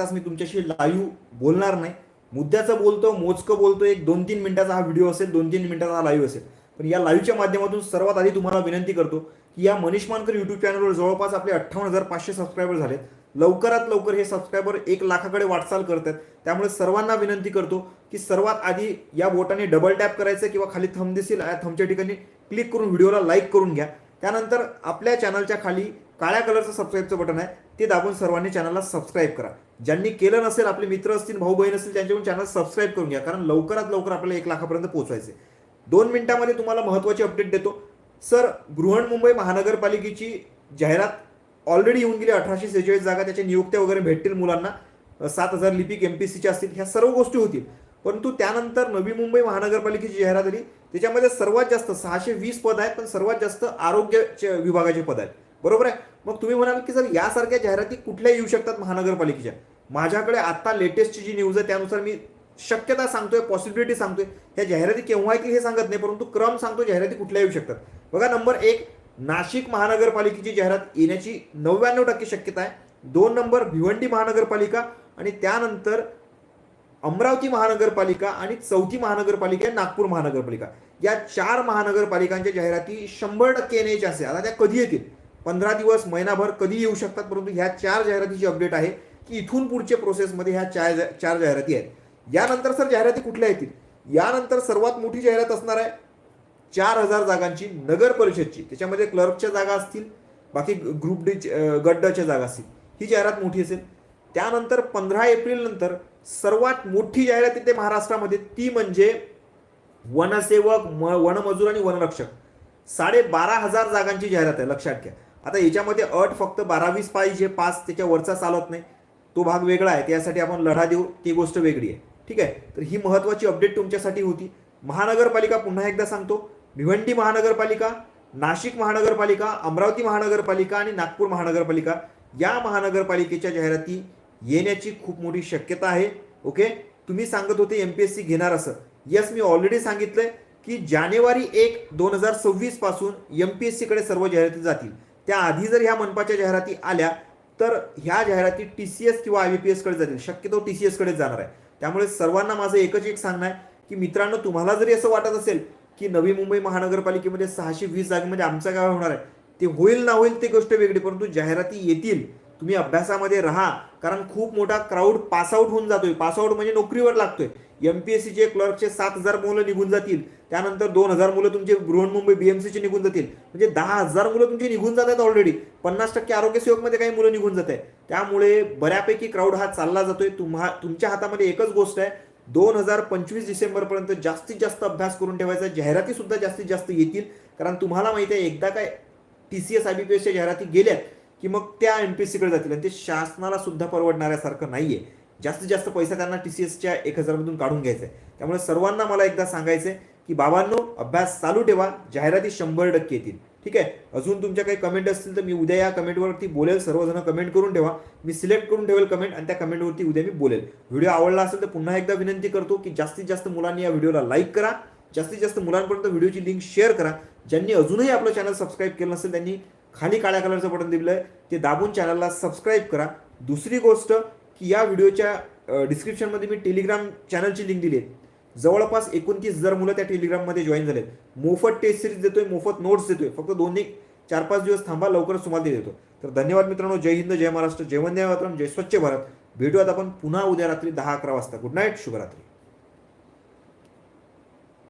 तास मी तुमच्याशी लाईव्ह बोलणार नाही. मुद्द्याचं बोलतो मोजकं बोलतो एक दोन तीन मिनिटाचा हा व्हिडिओ असेल दोन तीन मिनिटाचा हा लाईव्ह असेल. पण या लाईव्हच्या माध्यमातून सर्वात आधी तुम्हाला विनंती करतो की या मनीष मानकर युट्यूब चॅनलवर जवळपास आपले अठ्ठावन्न हजार पाचशे सबस्क्रायबर झालेत. लवकरात लवकर हे सबस्क्रायबर एक लाखाकडे वाटचाल करत आहेत त्यामुळे सर्वांना विनंती करतो की सर्वात आधी या बोटाने डबल टॅप करायचं किंवा खाली थंब दिसेल या थंबच्या ठिकाणी क्लिक करून व्हिडिओला लाईक करून घ्या. त्यानंतर आपल्या चॅनलच्या खाली काळ्या कलरचं सबस्क्राईबचं बटन आहे ते दाबून सर्वांनी चॅनलला सबस्क्राईब करा. ज्यांनी केलं नसेल आपले मित्र असतील भाऊ बहीण असतील त्यांच्याकडून चॅनल सबस्क्राईब करून घ्या. कारण लवकरात लवकर आपल्याला एक लाखापर्यंत पोहोचायचे दोन मिनिटांमध्ये तुम्हाला महत्त्वाची अपडेट देतो. सर बृहण मुंबई महानगरपालिकेची जाहिरात ऑलरेडी येऊन गेली अठराशे सेहेचाळीस जागा त्याच्या नियुक्त्या वगैरे भेटतील मुलांना. सात हजार लिपिक एम पी सीच्या असतील ह्या सर्व गोष्टी होतील. परंतु त्यानंतर नवी मुंबई महानगरपालिकेची जाहिरात आली. त्याच्यामध्ये सर्वात जास्त सहाशे वीस पद आहेत पण सर्वात जास्त आरोग्य विभागाचे पद आहेत. बरोबर आहे? मग तुम्ही म्हणाल की सर यासारख्या जाहिराती कुठल्या येऊ शकतात महानगरपालिकेच्या? माझ्याकडे आत्ता लेटेस्टची जी न्यूज आहे त्यानुसार मी शक्यता सांगतोय पॉसिबिलिटी सांगतोय. ह्या जाहिराती केव्हा येतील हे सांगत नाही परंतु क्रम सांगतो जाहिराती कुठल्या येऊ शकतात. बघा नंबर एक नाशिक महानगरपालिकेची जाहिरात येण्याची नव्याण्णव टक्के शक्यता आहे. दोन नंबर भिवंडी महानगरपालिका आणि त्यानंतर अमरावती महानगरपालिका आणि चौथी महानगरपालिका आहे नागपूर महानगरपालिका. या चार महानगरपालिकांच्या जाहिराती शंभर टक्के येण्याची असेल. आता त्या कधी येतील? पंधरा दिवस महिनाभर कधी येऊ शकतात परंतु ह्या चार जाहिरातीची अपडेट आहे की इथून पुढच्या प्रोसेसमध्ये ह्या चार चार जाहिराती आहेत. यानंतर सर जाहिराती कुठल्या येतील? यानंतर सर्वात मोठी जाहिरात असणार आहे चार हजार जागांची नगर परिषदची. त्याच्यामध्ये क्लर्कच्या जागा असतील बाकी ग्रुप डी गट डच्या जागा असतील. ही जाहिरात मोठी असेल. त्यानंतर पंधरा एप्रिल नंतर सर्वात मोठी जाहिरात येते महाराष्ट्रामध्ये ती म्हणजे वनसेवक म वनमजूर आणि वनरक्षक. साडे बारा हजार जागांची जाहिरात आहे लक्षात घ्या. आता याच्यामध्ये अट फक्त बारावीस पाहिजे पाच त्याच्या वरचा चालत नाही. तो भाग वेगळा आहे त्यासाठी आपण लढा देऊ ती गोष्ट वेगळी आहे. ठीक आहे? तर ही महत्त्वाची अपडेट तुमच्यासाठी होती. महानगरपालिका पुन्हा एकदा सांगतो. भिवंडी महानगरपालिका नाशिक महानगरपालिका अमरावती महानगरपालिका आणि नागपूर महानगरपालिका या महानगरपालिकेच्या जाहिराती येण्याची खूप मोठी शक्यता आहे. ओके? तुम्ही सांगत होते एम पी एस सी घेणार असं. यस मी ऑलरेडी सांगितलंय की जानेवारी एक दोन हजार सव्वीसपासून एम पी एस सीकडे सर्व जाहिराती जातील. त्याआधी जर ह्या मनपाच्या जाहिराती आल्या तर ह्या जाहिराती टी सी एस किंवा आय बी पी एसकडे जातील. शक्यतो टी सी एसकडेच जाणार आहे. त्यामुळे सर्वांना माझं एकच एक सांगणं आहे की मित्रांनो तुम्हाला जरी असं वाटत असेल की नवी मुंबई महानगरपालिकेमध्ये सहाशे वीस जागेमध्ये आमचा काय होणार आहे ते होईल ना होईल ते गोष्ट वेगळी परंतु जाहिराती येतील. तुम्ही अभ्यासामध्ये राहा कारण खूप मोठा क्राऊड पासआउट होऊन जातोय. पासआउट म्हणजे नोकरीवर लागतोय. एम पी एस सीचे क्लर्कचे सात हजार मुलं निघून जातील. त्यानंतर दोन हजार मुलं तुमचे बृहन्मुंबई बीएमसीचे निघून जातील. म्हणजे दहा हजार मुलं तुमची निघून जात आहेत ऑलरेडी पन्नास टक्के आरोग्य सेवकमध्ये काही मुलं निघून जात आहे त्यामुळे बऱ्यापैकी क्राऊड हा चालला जातोय. तुम्हा तुमच्या हातामध्ये एकच गोष्ट आहे. दोन हजार पंचवीस डिसेंबरपर्यंत जास्तीत जास्त अभ्यास करून ठेवायचा. जाहिराती सुद्धा जास्तीत जास्त येतील. कारण तुम्हाला माहिती आहे एकदा काय T C S I B P एसच्या जाहिराती गेल्यात की मग त्या एम पी एस सीकडे जातील. आणि ते शासनाला सुद्धा परवडणाऱ्यासारखं नाहीये. जास्तीत जास्त पैसा त्यांना टी सी एसच्या एक हजारमधून काढून घ्यायचा आहे त्यामुळे सर्वांना मला एकदा सांगायचं आहे की बाबांनो अभ्यास चालू ठेवा जाहिराती शंभर टक्के येतील. ठीक आहे? अजून तुमच्या काही कमेंट असतील तर मी उद्या या कमेंटवरती बोलेल. सर्वजण कमेंट करून ठेवा. मी सिलेक्ट करून ठेवेल कमेंट आणि त्या कमेंटवरती उद्या मी बोलेल. व्हिडिओ आवडला असेल तर पुन्हा एकदा विनंती करतो की जास्तीत जास्त मुलांनी या व्हिडिओला लाईक करा. जास्तीत जास्त मुलांपर्यंत व्हिडिओची लिंक शेअर करा. ज्यांनी अजूनही आपलं चॅनल सबस्क्राईब केलं नसेल त्यांनी खाली काळ्या कलरचं बटन दिलं आहे ते दाबून चॅनलला सबस्क्राईब करा. दुसरी गोष्ट की या व्हिडिओच्या डिस्क्रिप्शनमध्ये मी टेलिग्राम चॅनलची लिंक दिली आहे. जवळपास एकोणतीस हजार मुलं त्या टेलिग्राममध्ये जॉईन झालेत. मोफत टेस्ट सिरीज देतोय मोफत नोट्स देतोय. फक्त दोन एक चार पाच दिवस थांबा लवकरच तुम्हाला ते देतो. तर धन्यवाद मित्रांनो. जय हिंद जय महाराष्ट्र जय वंदे मातरम जय स्वच्छ भारत. भेटूयात आपण पुन्हा उद्या रात्री दहा अकरा वाजता. गुड नाईट शुभरात्री.